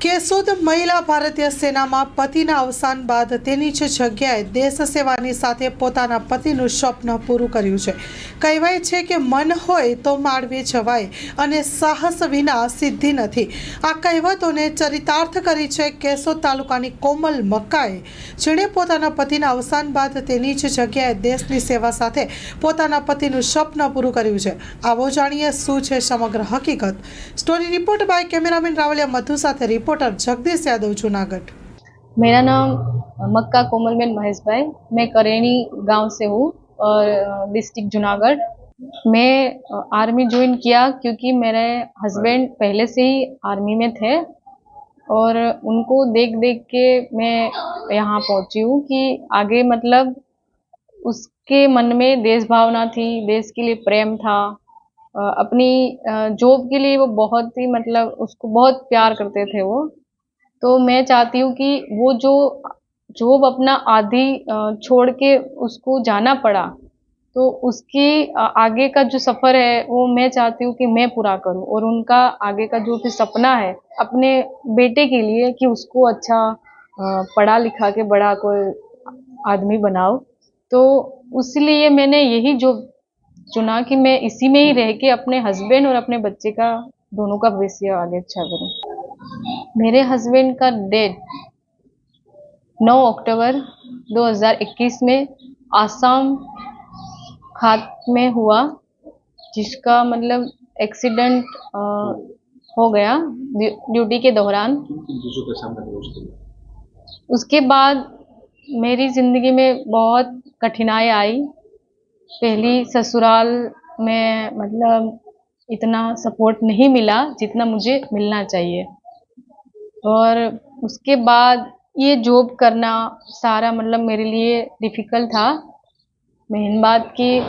કેશોદ મહિલા ભારતીય સેનામાં પતિના અવસાન બાદ તેની જ જગ્યાએ દેશ સેવાની સાથે પોતાના પતિનું સ્વપ્ન પૂરું કર્યું છે. કહેવાય છે કે મન હોય તો માળવે જવાય અને સાહસ વિના સિદ્ધિ નથી. આ કહેવતોને ચરિતાર્થ કરી છે કેશોદ તાલુકાની કોમલ મક્કાએ જેણે પોતાના પતિના અવસાન બાદ તેની જ જગ્યાએ દેશની સેવા સાથે પોતાના પતિનું સ્વપ્ન પૂરું કર્યું છે. આવો જાણીએ શું છે સમગ્ર હકીકત. Story report by cameraman Rawaliya Madhu સાથે रिपोर्टर जगदीश यादव, जूनागढ़। मेरा नाम मक्का कोमलबेन महेश भाई मैं करेणी गाँव से हूँ और डिस्ट्रिक्ट जूनागढ़। मैं आर्मी ज्वाइन किया क्योंकि मेरे हस्बैंड पहले से ही आर्मी में थे और उनको देख देख के मैं यहाँ पहुँची हूँ कि आगे मतलब उसके मन में देश भावना थी, देश के लिए प्रेम था। अपनी जॉब के लिए वो बहुत ही मतलब उसको बहुत प्यार करते थे वो। तो मैं चाहती हूँ कि वो जो जॉब अपना आधी छोड़ के उसको जाना पड़ा तो उसकी आगे का जो सफ़र है वो मैं चाहती हूँ कि मैं पूरा करूँ और उनका आगे का जो भी सपना है अपने बेटे के लिए कि उसको अच्छा पढ़ा लिखा के बड़ा कोई आदमी बनाओ। तो इसलिए मैंने यही जो चुना कि मैं इसी में ही रह के अपने हस्बैंड और अपने बच्चे का दोनों का भविष्य आगे अच्छा करूँ। मेरे हस्बैंड का डेट 9 अक्टूबर 2021 में आसाम खात में हुआ जिसका मतलब एक्सीडेंट हो गया ड्यूटी के दौरान। उसके बाद मेरी ज़िंदगी में बहुत कठिनाई आई। पहली ससुराल में मतलब इतना सपोर्ट नहीं मिला जितना मुझे मिलना चाहिए। और उसके बाद ये जॉब करना सारा मतलब मेरे लिए डिफ़िकल्ट था। मेन बात की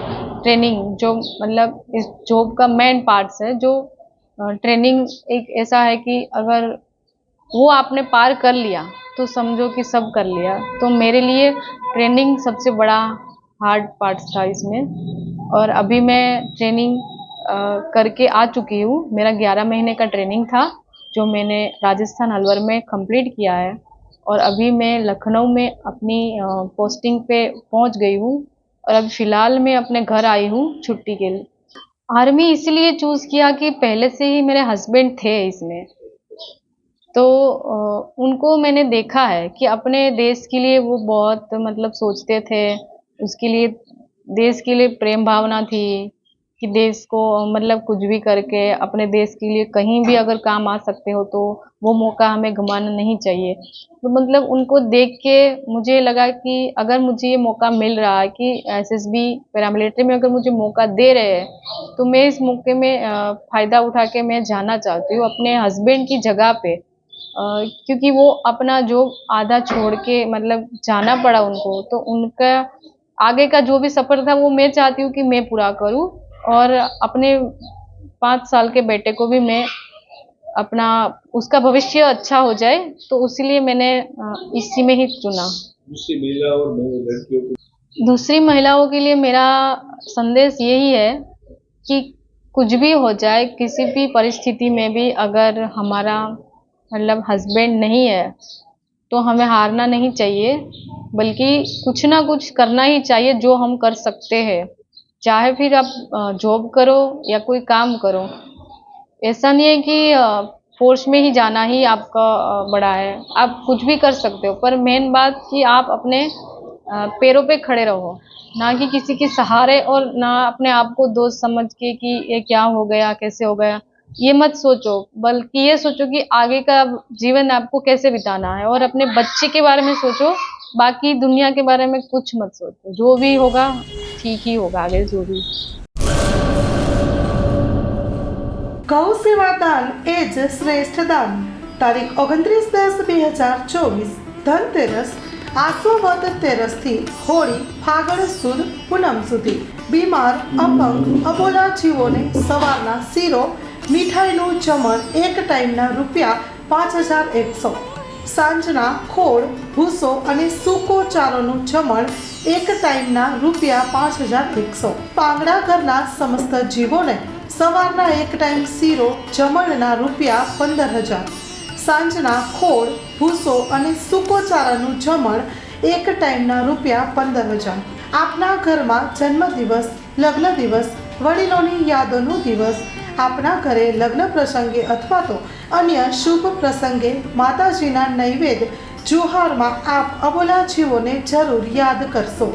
ट्रेनिंग जो मतलब इस जॉब का मेन पार्ट्स है, जो ट्रेनिंग एक ऐसा है कि अगर वो आपने पार कर लिया तो समझो कि सब कर लिया। तो मेरे लिए ट्रेनिंग सबसे बड़ा हार्ड पार्ट था इसमें। और अभी मैं ट्रेनिंग करके आ चुकी हूँ। मेरा 11 महीने का ट्रेनिंग था, जो मैंने राजस्थान अलवर में कंप्लीट किया है। और अभी मैं लखनऊ में अपनी पोस्टिंग पे पहुँच गई हूँ। और अभी फ़िलहाल मैं अपने घर आई हूँ छुट्टी के लिए। आर्मी इसलिए चूज़ किया कि पहले से ही मेरे हस्बैंड थे इसमें। तो उनको मैंने देखा है कि अपने देश के लिए वो बहुत मतलब सोचते थे। उसके लिए, देश के लिए प्रेम भावना थी कि देश को मतलब कुछ भी करके, अपने देश के लिए कहीं भी अगर काम आ सकते हो तो वो मौका हमें गंवाना नहीं चाहिए। तो मतलब उनको देख के मुझे लगा कि अगर मुझे ये मौका मिल रहा है कि एसएसबी पैरामिलिट्री में अगर मुझे मौका दे रहे हैं तो मैं इस मौके में फ़ायदा उठा के मैं जाना चाहती हूँ अपने हस्बैंड की जगह पे। क्योंकि वो अपना जो आधा छोड़ के मतलब जाना पड़ा उनको तो उनका आगे का जो भी सफ़र था वो मैं चाहती हूँ कि मैं पूरा करूँ और अपने पाँच साल के बेटे को भी मैं अपना उसका भविष्य अच्छा हो जाए तो इसीलिए मैंने इसी में ही चुना। दूसरी महिला और लड़कियों को दूसरी महिलाओं के लिए मेरा संदेश यही है कि कुछ भी हो जाए किसी भी परिस्थिति में भी अगर हमारा मतलब हस्बैंड नहीं है तो हमें हारना नहीं चाहिए। बल्कि कुछ ना कुछ करना ही चाहिए जो हम कर सकते हैं। चाहे फिर आप जॉब करो या कोई काम करो, ऐसा नहीं है कि फोर्स में ही जाना ही आपका बड़ा है। आप कुछ भी कर सकते हो, पर मेन बात कि आप अपने पैरों पे खड़े रहो। ना कि किसी के सहारे और ना अपने आप को दोस्त समझ के कि ये क्या हो गया, कैसे हो गया। ये मत सोचो बल्कि ये सोचो कि आगे का जीवन आपको कैसे बिताना है और अपने बच्चे के बारे में सोचो बाकी दुनिया के बारे में कुछ मत सोचो जो भी होगा ठीक ही होगा आगे जो भी ગૌ સેવા દાન એ જ શ્રેષ્ઠ દાન તારીખ ઓગણત્રીસ દસ બે હજાર ચોવીસ ધનતેરસ આસોવદ તેરસથી હોળી ફાગણ સુદ પૂનમ સુધી બીમાર અપંગ અબોલા જીવોને સવારના શીરો મીઠાઈનું જમણ એક ટાઈમના રૂપિયા પાંચ હજાર એકસો. સાંજના ખોળ, ભૂસો અને સૂકો ચારોનું જમણ એક ટાઈમના રૂપિયા પાંચ હજાર એકસો. પાંગડા ઘરના સમસ્ત જીવોને સવારના એક ટાઈમ શીરો જમણના રૂપિયા પંદર હજાર. સાંજના ખોળ, ભૂસો અને સૂકો ચારાનું જમણ એક ટાઈમના રૂપિયા પંદર હજાર. આપના ઘરમાં જન્મદિવસ લગ્ન દિવસ વડીલોની યાદોનો દિવસ આપના ઘરે લગ્ન પ્રસંગે અથવા તો અન્ય શુભ પ્રસંગે માતાજીના નૈવેદ્ય જુહારમાં આપ અબોલા જીવોને જરૂર યાદ કરશો.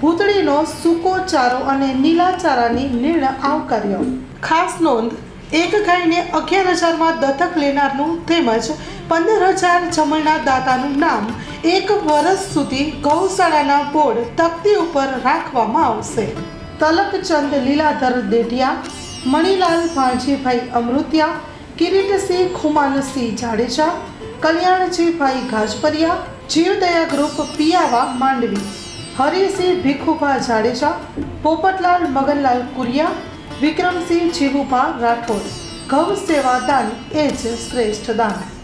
ભૂતળીનો સૂકો ચારો અને નીલા ચારાની નિર્ણય આવકાર્યો. ખાસ નોંધ, એક ગાયને અગિયાર હજારમાં દત્તક લેનારનું તેમજ પંદર હજાર જમણના દાતાનું નામ એક વર્ષ સુધી ગૌશાળાના બોર્ડ તકતી ઉપર રાખવામાં આવશે. તલકચંદ લીલાધર દેઢિયા મણિલાલ ભાણજીભાઈ અમૃતિયા, કિરીટસિંહ ખુમાનસિંહ જાડેજા, કલ્યાણજીભાઈ ગાજપરિયા, જીવદયા ગ્રુપ પિયાવા માંડવી, હરિસિંહ ભીખુભા જાડેજા, પોપટલાલ મગનલાલ કુરિયા, વિક્રમસિંહ જીવુભા રાઠોડ. ગૌ સેવા દાન એ જ શ્રેષ્ઠ દાન.